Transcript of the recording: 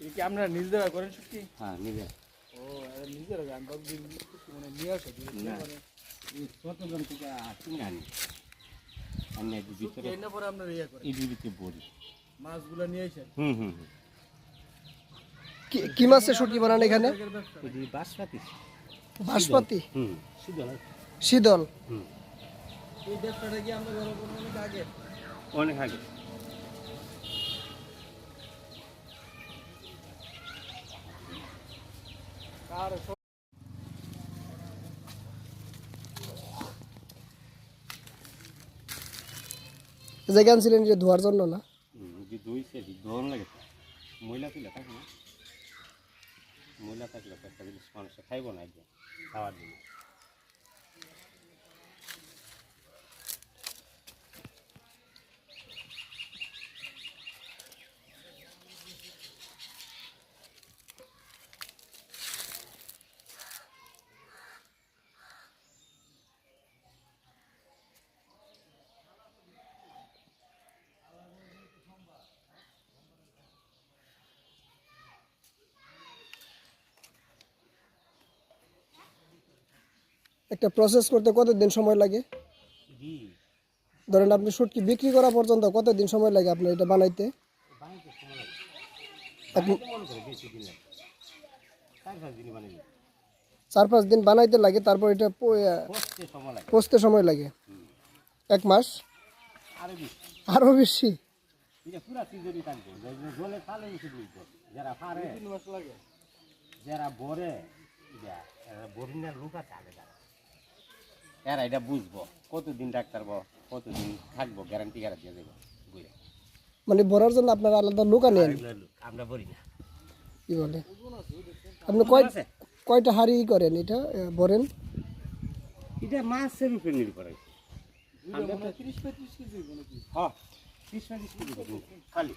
এই কি আপনারা নিজেরা করেন শুটকি হ্যাঁ নিজে ও এরা নিজেরা মানে নিয়ে আসে না। মানে এই কতজন থেকে কিনে আনি। আনি এর ভিতরে এনে পরে আপনারা ইয়ে করেন এর ভিতরে বড়ি মাছগুলো নিয়ে আসেন হুম হুম হুম। কি- কি মাছের শুটকি বানান এখানে? এটি বাসপাতি হুম না শীতল হুম। এই ব্যবসাটা কি আমরা অনেক আগে? অনেক আগে। জায়গা আনছিলেন যে ধোয়ার জন্য না? দইছে দোন লাগে। ময়লা তুলে থাকে না? ময়লা থাকলে একটা জিনিস মানুষে খাইব না একদম খাওয়ার জন্য। একটা প্রসেস করতে কতদিন সময় লাগে? ধরেন আপনি শুটকি বিক্রি করা পর্যন্ত কতদিন সময় লাগে আপনার এটা বানাইতে? বানাইতে সময় লাগে। বানাইতে মনে করে বেশি দিন লাগে। চার পাঁচ দিন বানাইতে লাগে তারপর এটা পচতে সময় লাগে। পচতে সময় লাগে। এক মাস? আরও বেশি। আরও বেশি? যারা পারে তিন মাস লাগে। যারা বরে এটা এরা বরিনার লোক আছে আগে যারা এরা এটা বুঝব। কতদিন ডাক্তার কতদিন থাকব গ্যারান্টি গ্যারা দিয়ে দেবো বুঝে মানে ভরার জন্য আপনারা আলাদা লোকা নেন আমরা বলি না। কি বলে? আপনি কয় কয়টা হাড়ি করেন এটা ভরেন এটা মাছের উপরে নির্ভর হয় তিরিশ পঁয়ত্রিশ কেজি হ্যাঁ ত্রিশ পঁয়ত্রিশ কেজি খালি।